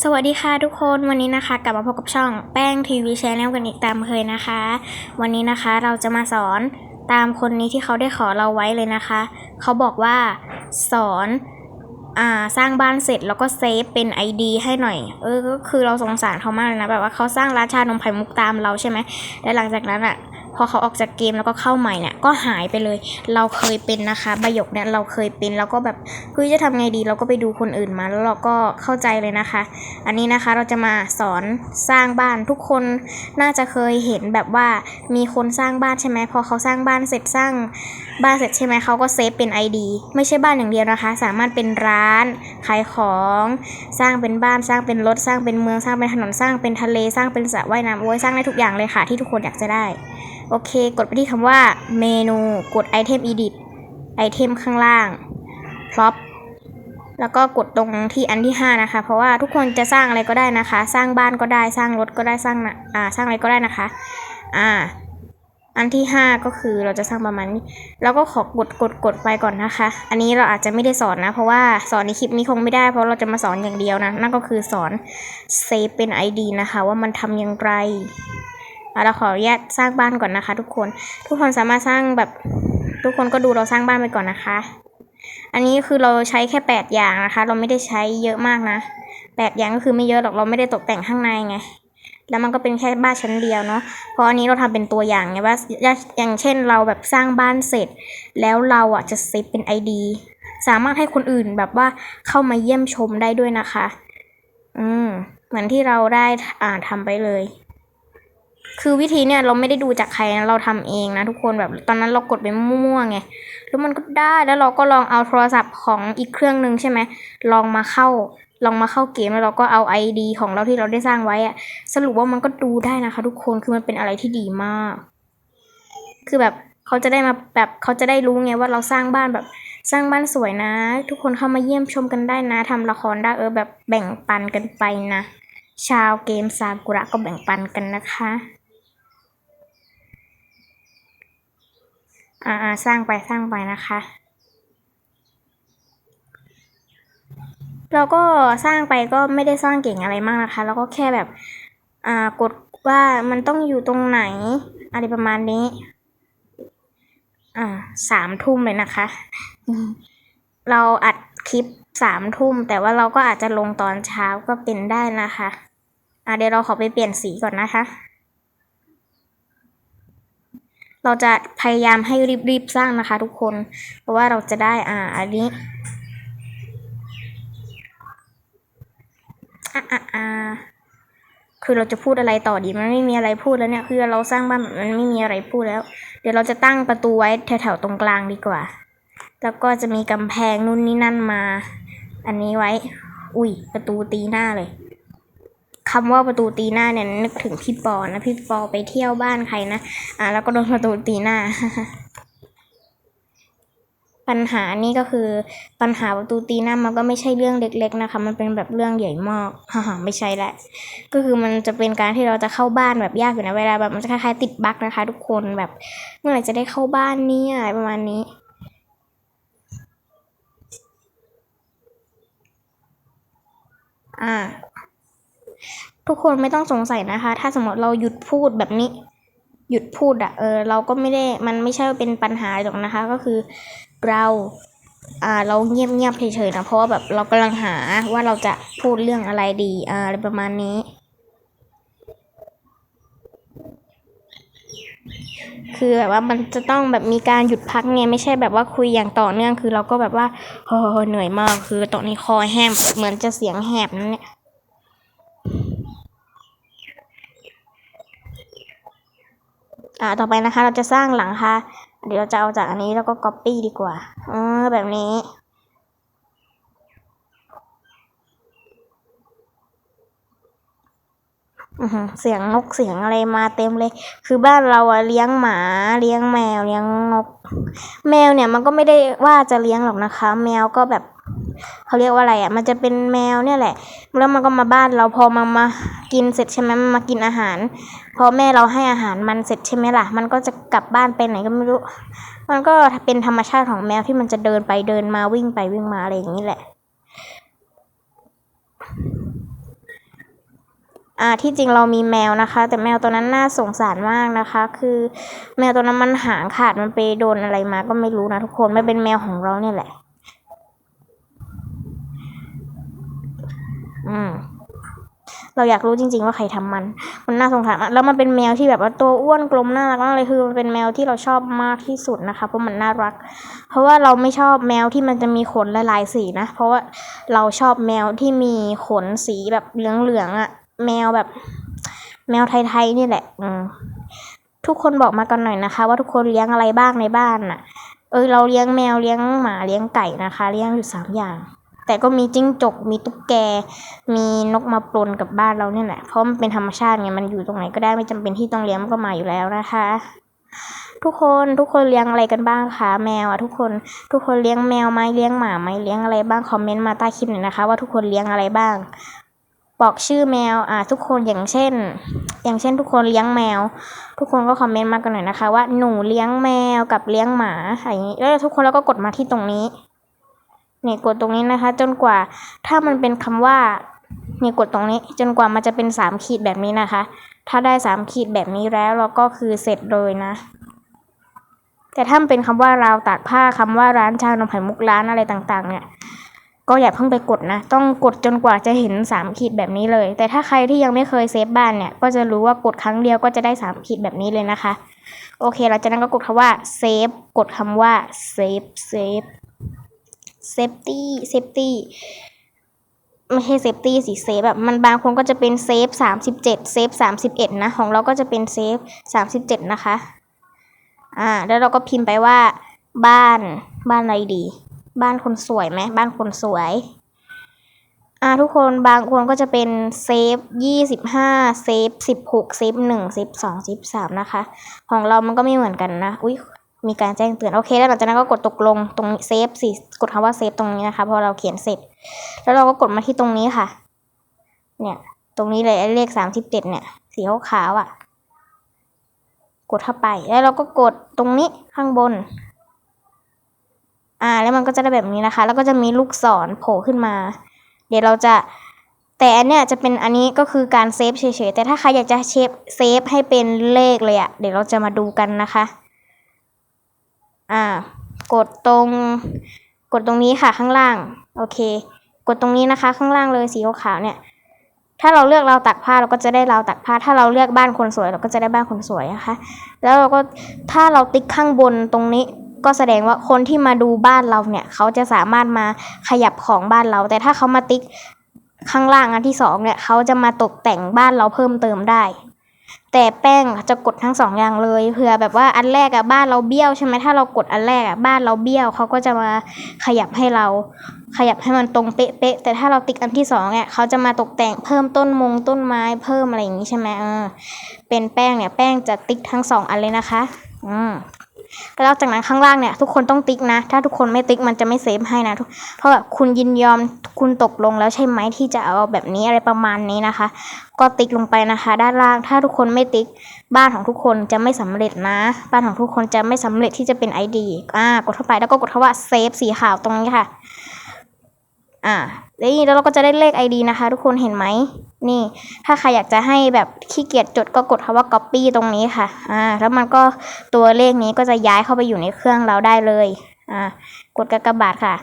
สวัสดีค่ะทุกคนวันนี้นะคะกลับมาพบกับช่องแป้งทีวีชแนลกันอีกตามเคยนะคะ วันนี้นะคะเราจะมาสอนตามคนนี้ที่เขาได้ขอเราไว้เลยนะคะ เขาบอกว่าสอนอ่าสร้างบ้านเสร็จแล้วก็เซฟเป็น ID ให้หน่อย เออก็คือเราสงสารเขามากเลยนะแบบว่าเขาสร้างร้านชานมไข่มุกตามเราใช่ไหมและหลังจากนั้นอะ พอเขาออกจากเกมแล้วก็เข้าใหม่เนี่ยก็หายไปเลย เราเคยเป็นนะคะประโยคเนี่ยเราเคยเป็นแล้วก็แบบเฮ้ยจะทำไงดีเราก็ไปดูคนอื่นมาแล้วเราก็เข้าใจเลยนะคะ อันนี้นะคะเราจะมาสอนสร้างบ้านทุกคนน่าจะเคยเห็นแบบว่ามีคนสร้างบ้านใช่ไหมพอเขาสร้างบ้านเสร็จสร้างบ้านเสร็จใช่ไหมเขาก็เซฟเป็น ID ไม่ใช่บ้านอย่างเดียวนะคะ สามารถเป็นร้านขายของสร้างเป็นบ้านสร้างเป็นรถสร้างเป็นเมืองสร้างเป็นถนนสร้างเป็นทะเลสร้างเป็นสระว่ายน้ำโอ้ยสร้างได้ทุกอย่างเลยค่ะ ที่ทุกคนอยากจะได้ โอเค กดไปที่คำว่าเมนูกดไอเทม edit ไอเทมข้างล่าง prop แล้วก็กดตรงที่อันที่ 5 นะคะ เพราะว่าทุกคนจะสร้างอะไรก็ได้นะคะ สร้างบ้านก็ได้สร้างรถก็ได้สร้างนะอ่าสร้างอะไรก็ได้นะคะอ่าอันที่ 5 ก็คือเราจะสร้างประมาณนี้ แล้วก็ขอกดกดกดไปก่อนนะคะ อันนี้เราอาจจะไม่ได้สอนนะ เพราะว่าสอนในคลิปนี้คงไม่ได้เพราะเราจะมาสอนอย่างเดียวนะ นั่นก็คือสอนเซฟเป็น ID นะคะ ว่ามันทำอย่างไร เราขออนุญาตสร้างบ้านก่อนนะคะ ทุกคน ทุกคนสามารถสร้างแบบทุกคนก็ดูเราสร้างบ้านไปก่อนนะคะ อันนี้คือเราใช้แค่แปดอย่างนะคะ เราไม่ได้ใช้เยอะมากนะแปดอย่างก็คือไม่เยอะหรอกเราไม่ได้ตกแต่งข้างในไง แล้วมันก็เป็นแค่บ้านชั้นเดียวเนาะ เพราะอันนี้เราทำเป็นตัวอย่างไงว่า อย่างเช่นเราแบบสร้างบ้านเสร็จ แล้วเราอะจะเซฟเป็น ID สามารถให้คนอื่นแบบว่าเข้ามาเยี่ยมชมได้ด้วยนะคะ อืม เหมือนที่เราได้อ่าทำไปเลย คือวิธีเนี่ยเราไม่ได้ดูจากใครนะเราทำเองนะทุกคนแบบตอนนั้นเรากดไปมั่วๆไงแล้วมันก็ได้แล้วเราก็ลองเอาโทรศัพท์ของอีกเครื่องหนึ่งใช่ไหมลองมาเข้าลองมาเข้าเกมแล้วเราก็เอา ID ของเราที่เราได้สร้างไว้อะสรุปว่ามันก็ดูได้นะคะ ทุกคนคือมันเป็นอะไรที่ดีมาก คือแบบเขาจะได้มาแบบเขาจะได้รู้ไงว่าเราสร้างบ้านแบบสร้างบ้านสวยนะ ทุกคนเข้ามาเยี่ยมชมกันได้นะทำละครได้เออแบบแบ่งปันกันไปนะ ชาวเกมซากุระก็แบ่งปันกันนะคะ อ่าสร้างไปสร้างไปนะคะ เราก็สร้างไปก็ไม่ได้สร้างเก่งอะไรมากนะคะ แล้วก็แค่แบบอ่ากดว่ามันต้องอยู่ตรงไหน อะไรประมาณนี้ อ่าสามทุ่มเลยนะคะ เราอัดคลิปสามทุ่ม แต่ว่าเราก็อาจจะลงตอนเช้าก็เป็นได้นะคะ อ่าเดี๋ยวเราขอไปเปลี่ยนสีก่อนนะคะ เราจะพยายามให้รีบๆสร้างนะคะ ทุกคน เพราะว่าเราจะได้อ่าอันนี้อะอะอะคือเราจะพูดอะไรต่อดีมันไม่มีอะไรพูดแล้วเนี่ยคือเราสร้างบ้านมันไม่มีอะไรพูดแล้ว เดี๋ยวเราจะตั้งประตูไว้แถวๆตรงกลางดีกว่า แล้วก็จะมีกำแพงนู่นนี่นั่นมา อันนี้ไว้ อุ้ยประตูตีหน้าเลย คำว่าประตูตีหน้าเนี่ยนึกถึงพี่ปอนะพี่ปอไปเที่ยวบ้านใครนะอ่าแล้วก็โดนประตูตีหน้า ปัญหานี่ก็คือปัญหาประตูตีหน้ามันก็ไม่ใช่เรื่องเล็ก ๆ นะคะ มันเป็นแบบเรื่องใหญ่มากฮ่าไม่ใช่แหละ ก็คือมันจะเป็นการที่เราจะเข้าบ้านแบบยากอยู่นะเวลาแบบมันจะคล้ายๆติดบั๊กนะคะ ทุกคนแบบเมื่อไหร่จะได้เข้าบ้านเนี่ยประมาณนี้อ่า ทุกคนไม่ต้องสงสัยนะคะ ถ้าสมมติเราหยุดพูดแบบนี้ หยุดพูดอะเออเราก็ไม่ได้มันไม่ใช่เป็นปัญหาหรอกนะคะ ก็คือเราอ่าเราเงียบเงียบๆเฉยๆนะเพราะว่าแบบเรากำลังหาว่าเราจะพูดเรื่องอะไรดีอ่าอะไรประมาณนี้ คือแบบว่ามันจะต้องแบบมีการหยุดพักไงไม่ใช่แบบว่าคุยอย่างต่อเนื่องคือเราก็แบบว่าเฮ้อเหนื่อยมากคือตอนนี้คอแห้งเหมือนจะเสียงแหบนั่นเนี่ย อ่าต่อไปนะคะ เราจะสร้างหลังคาเดี๋ยวเราจะเอาจากอันนี้แล้วก็ copy ดีกว่าเออแบบนี้เสียงนกเสียงอะไรมาเต็มเลย คือบ้านเราอะเลี้ยงหมาเลี้ยงแมวเลี้ยงนก แมวเนี่ยมันก็ไม่ได้ว่าจะเลี้ยงหรอกนะคะ แมวก็แบบ เขาเรียกว่าอะไรอะมันจะเป็นแมวเนี่ยแหละ แล้วมันก็มาบ้านเราพอมามากินเสร็จใช่ไหมมันมากินอาหาร พอแม่เราให้อาหารมันเสร็จใช่ไหมล่ะ มันก็จะกลับบ้านไปไหนก็ไม่รู้ มันก็เป็นธรรมชาติของแมวที่มันจะเดินไปเดินมาวิ่งไปวิ่งมาอะไรอย่างนี้แหละอ่าที่จริงเรามีแมวนะคะ แต่แมวตัวนั้นน่าสงสารมากนะคะ คือแมวตัวนั้นมันหางขาดมันไปโดนอะไรมาก็ไม่รู้นะทุกคนไมันเป็นแมวของเราเนี่ยแหละ อืม เราอยากรู้จริง ๆ ว่าใครทำมัน มันน่าสงสารมากแล้วมันเป็นแมวที่แบบว่าตัวอ้วนกลมน่ารักมากเลยคือมันเป็นแมวที่เราชอบมากที่สุดนะคะ เพราะมันน่ารัก เพราะว่าเราไม่ชอบแมวที่มันจะมีขนหลายๆสีนะ เพราะว่าเราชอบแมวที่มีขนสีแบบเหลืองๆอะ่ะ แมวแบบ แมวไทยๆนี่แหละ อืมทุกคนบอกมากันหน่อยนะคะ ว่าทุกคนเลี้ยงอะไรบ้างในบ้านน่ะ เออเราเลี้ยงแมวเลี้ยงหมาเลี้ยงไก่นะคะ เลี้ยงอยู่สามอย่าง แต่ก็มีจิ้งจก มีตุ๊กแก มีนกมาปลนกับบ้านเราเนี่ยแหละ เพราะมันเป็นธรรมชาติไง มันอยู่ตรงไหนก็ได้ไม่จำเป็นที่ต้องเลี้ยงมันก็มาอยู่แล้วนะคะ ทุกคนทุกคนเลี้ยงอะไรกันบ้างคะแมวอะทุกคนทุกคนเลี้ยงแมวไหมเลี้ยงหมาไหมเลี้ยงอะไรบ้างคอมเมนต์มาใต้คลิปหน่อยนะคะว่าทุกคนเลี้ยงอะไรบ้าง บอกชื่อแมวอ่าทุกคนอย่างเช่น อย่างเช่น ทุกคนเลี้ยงแมว ทุกคนก็คอมเมนต์มากันหน่อยนะคะ ว่าหนูเลี้ยงแมวกับเลี้ยงหมาอะไรอย่างนี้แล้วทุกคนแล้วก็กดมาที่ตรงนี้ เนี่ยกดตรงนี้นะคะ จนกว่าถ้ามันเป็นคำว่าเนี่ยกดตรงนี้ จนกว่ามันจะเป็นสามขีดแบบนี้นะคะ ถ้าได้สามขีดแบบนี้แล้วเราก็คือเสร็จเลยนะ แต่ถ้าเป็นคำว่าราวตากผ้าคำว่าร้านชานมไข่มุกร้านอะไรต่างๆ เนี่ยก็อย่าเพิ่งไปกดนะ ต้องกดจนกว่าจะเห็นสามขีดแบบนี้เลย แต่ถ้าใครที่ยังไม่เคยเซฟบ้านเนี่ย ก็จะรู้ว่ากดครั้งเดียวก็จะได้สามขีดแบบนี้เลยนะคะ โอเคหลังจากนั้นก็กดคำว่าเซฟ กดคำว่าเซฟเซฟ เซฟตี้เซฟตี้ไม่ใช่เซฟตี้สิเซฟแบบมันบางคนก็จะเป็นเซฟสามสิบเจ็ดเซฟสามสิบเอ็ดนะ ของเราก็จะเป็นเซฟสามสิบเจ็ดนะคะ อ่า แล้วเราก็พิมพ์ไปว่า บ้านบ้านอะไรดี บ้านคนสวยไหมบ้านคนสวย อ่า ทุกคนบางคนก็จะเป็นเซฟยี่สิบห้าเซฟสิบหกเซฟหนึ่งเซฟสองเซฟสามนะคะ ของเรามันก็ไม่เหมือนกันนะ อุ้ย มีการแจ้งเตือนโอเค แล้วหลังจากนั้นก็กดตกลงตรงเซฟสิกดคำว่าเซฟตรงนี้นะคะพอเราเขียนเสร็จ แล้วเราก็กดมาที่ตรงนี้ค่ะ เนี่ย ตรงนี้เลยเลขสามสิบเจ็ดเนี่ยสีขาวๆอะ กดเข้าไปแล้วเราก็กดตรงนี้ข้างบน อ่า แล้วมันก็จะได้แบบนี้นะคะ แล้วก็จะมีลูกศรโผล่ขึ้นมา เดี๋ยวเราจะแต่อันเนี้ยจะเป็นอันนี้ก็คือการเซฟเฉยๆแต่ถ้าใครอยากจะเชฟเซฟให้เป็นเลขเลยอะเดี๋ยวเราจะมาดูกันนะคะ อ่า กดตรง กดตรงนี้ค่ะข้างล่าง โอเค กดตรงนี้นะคะ ข้างล่างเลยสีขาวเนี่ย ถ้าเราเลือกเราตักผ้าเราก็จะได้เราตักผ้า ถ้าเราเลือกบ้านคนสวย เราก็จะได้บ้านคนสวยนะคะ แล้วเราก็ถ้าเราติ๊กข้างบนตรงนี้ก็แสดงว่าคนที่มาดูบ้านเราเนี่ย เขาจะสามารถมาขยับของบ้านเรา แต่ถ้าเขามาติ๊กข้างล่างอันที่สองเนี่ย เขาจะมาตกแต่งบ้านเราเพิ่มเติมได้ แต่แป้งจะกดทั้งสองอย่างเลยเผื่อแบบว่าอันแรกอะบ้านเราเบี้ยวใช่ไหมถ้าเรากดอันแรกอะบ้านเราเบี้ยวเขาก็จะมาขยับให้เรา ขยับให้มันตรงเป๊ะๆแต่ถ้าเราติ๊กอันที่สองเนี่ยเขาจะมาตกแต่งเพิ่มต้นมงต้นไม้เพิ่มอะไรอย่างนี้ใช่ไหมเออเป็นแป้งเนี่ยแป้งจะติ๊กทั้งสองอันเลยนะคะ อืม แล้วจากนั้นข้างล่างเนี่ยทุกคนต้องติ๊กนะ ถ้าทุกคนไม่ติ๊กมันจะไม่เซฟให้นะเพราะแบบคุณยินยอมคุณตกลงแล้วใช่ไหมที่จะเอาแบบนี้อะไรประมาณนี้นะคะ ก็ติ๊กลงไปนะคะ ด้านล่างถ้าทุกคนไม่ติ๊ก บ้านของทุกคนจะไม่สำเร็จนะ บ้านของทุกคนจะไม่สำเร็จที่จะเป็น ID อ่ากดเข้าไปแล้วก็กดคำว่าเซฟสีขาวตรงนี้ค่ะ อ่าแล้วแล้วเราก็จะได้เลข ID นะคะ ทุกคนเห็นไหมนี่ ถ้าใครอยากจะให้แบบขี้เกียจจดก็กดคำว่า copy ตรงนี้ค่ะอ่าแล้วมันก็ตัวเลขนี้ก็จะย้ายเข้าไปอยู่ในเครื่องเราได้เลยอ่ากดกากบาทค่ะ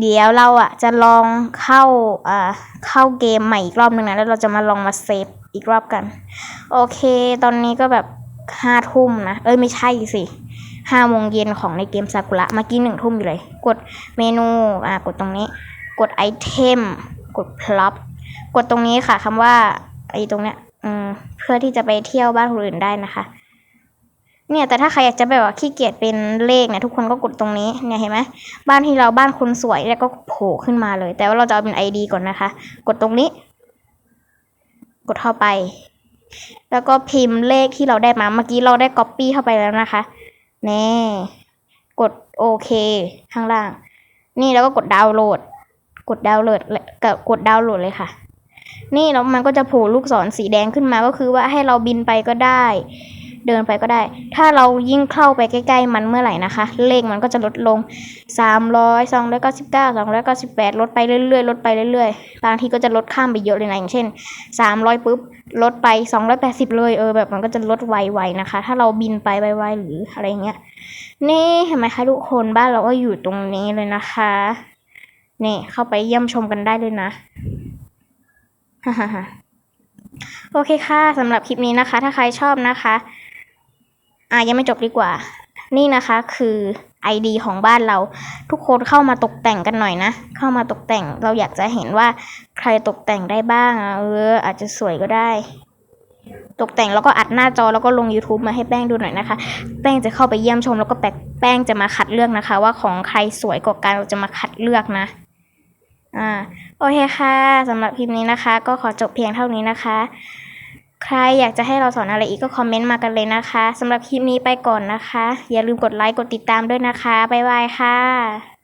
เดี๋ยวเราอะจะลองเข้าอ่าเข้าเกมใหม่อีกรอบหนึ่งนะแล้วเราจะมาลองมาเซฟอีกรอบกัน โอเค ตอนนี้ก็แบบห้าทุ่มนะเอ้ยไม่ใช่สิห้าโมงเย็นของในเกมซากุระเมื่อกี้หนึ่งทุ่มอยู่เลย กดเมนูอ่ากดตรงนี้ กดไอเทมกดพลับกดตรงนี้ค่ะคำว่าไอตรงเนี้ยเพื่อที่จะไปเที่ยวบ้านคนอื่นได้นะคะ เนี่ยแต่ถ้าใครอยากจะแบบว่าขี้เกียจเป็นเลขเนี่ยทุกคนก็กดตรงนี้เนี่ยเห็นไหมบ้านที่เราบ้านคนสวยแล้วก็โผล่ขึ้นมาเลย แต่ว่าเราจะเอาเป็นไอดีก่อนนะคะ กดตรงนี้ กดเข้าไป แล้วก็พิมพ์เลขที่เราได้มาเมื่อกี้เราได้ก๊อปปี้เข้าไปแล้วนะคะแน่กดโอเคข้างล่าง นี่แล้วก็กดดาวน์โหลด กดดาวน์โหลดกับกดดาวน์โหลดเลยค่ะ นี่แล้วมันก็จะโผล่ลูกศรสีแดงขึ้นมาก็คือว่าให้เราบินไปก็ได้ เดินไปก็ได้ ถ้าเรายิ่งเข้าไปใกล้ ๆ มันเมื่อไหร่นะคะ เลขมันก็จะลดลงสามร้อยสองร้อยเก้าสิบเก้าสองร้อยเก้าสิบแปดลดไปเรื่อยๆ ลดไปเรื่อยๆ บางทีก็จะลดข้ามไปเยอะเลยนะอย่างเช่นสามร้อยปุ๊บลดไปสองร้อยแปดสิบเลยเออแบบมันก็จะลดไวๆนะคะ ถ้าเราบินไปไวๆหรืออะไรเงี้ยนี่เห็นไหมคะทุกคนบ้านเราก็อยู่ตรงนี้เลยนะคะ นี่เข้าไปเยี่ยมชมกันได้เลยนะฮ่าฮ่าฮ่าโอเคค่ะสำหรับคลิปนี้นะคะ ถ้าใครชอบนะคะ อะยังไม่จบดีกว่า นี่นะคะคือ ID ของบ้านเรา ทุกคนเข้ามาตกแต่งกันหน่อยนะ เข้ามาตกแต่งเราอยากจะเห็นว่าใครตกแต่งได้บ้างเอออาจจะสวยก็ได้ ตกแต่งแล้วก็อัดหน้าจอแล้วก็ลง YouTube มาให้แป้งดูหน่อยนะคะ แป้งจะเข้าไปเยี่ยมชมแล้วก็แปะแป้งจะมาคัดเลือกนะคะ ว่าของใครสวยกว่ากันเราจะมาคัดเลือกนะ อ่าโอเคค่ะสำหรับคลิปนี้นะคะ ก็ขอจบเพียงเท่านี้นะคะ ใครอยากจะให้เราสอนอะไรอีกก็คอมเมนต์มากันเลยนะคะสำหรับคลิปนี้ไปก่อนนะคะ อย่าลืมกดไลค์กดติดตามด้วยนะคะบ๊ายบายค่ะ